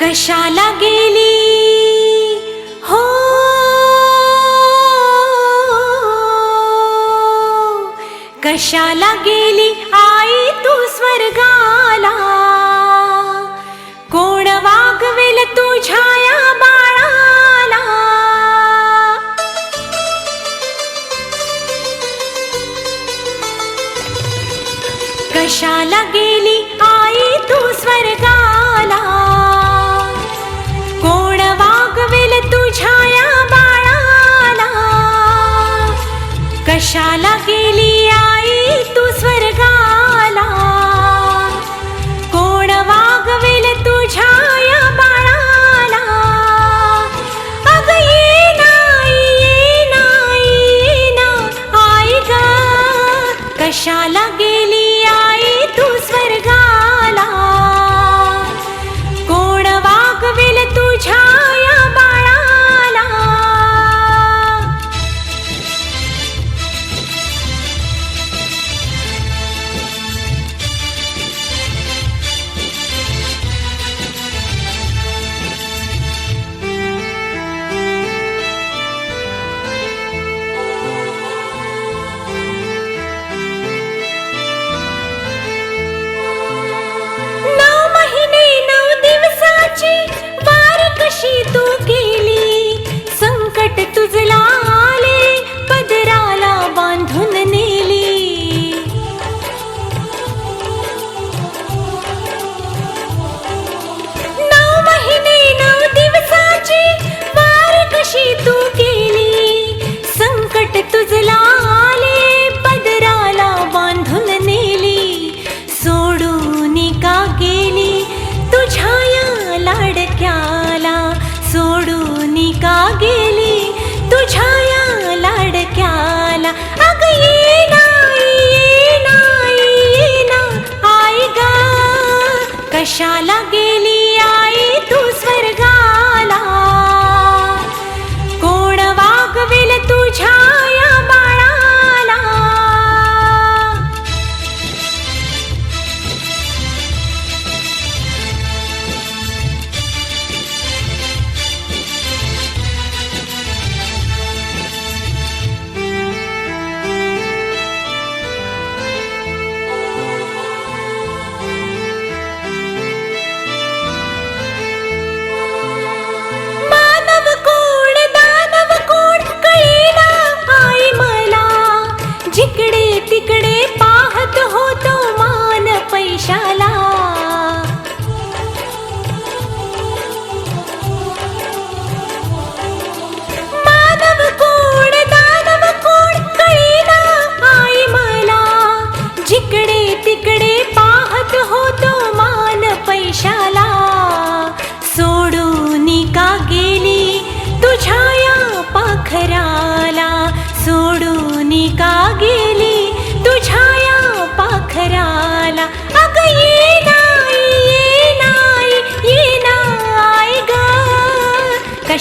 कशाला गेली? हो. कशाला गेली आई तू स्वर्गाला? कोण वागवेल तुझ्या या बाळाला? कशाला गेली आई तू स्वर्ग আশা লাগেলি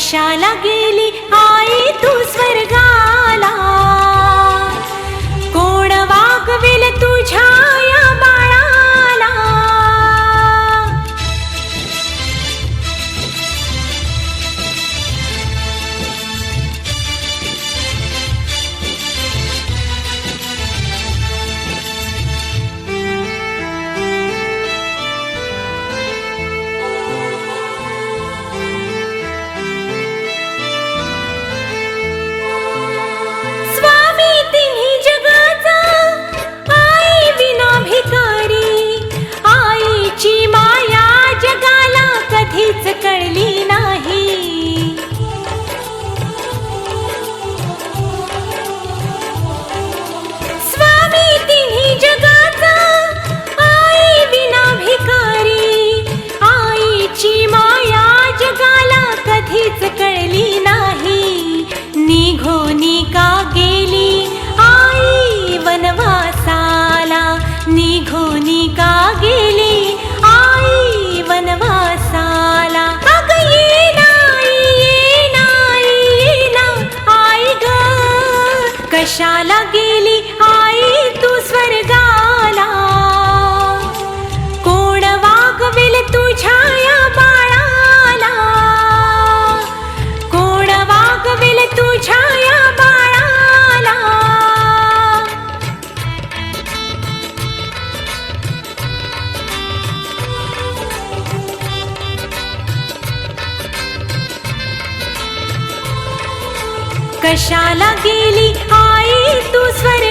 আশা লাগে मोनिका गेली? आई वनवासाला निघोनिका गेली? आई वनवासाला अग ना. आई ग कशाला गे कशाला गेली? आई तू स्वर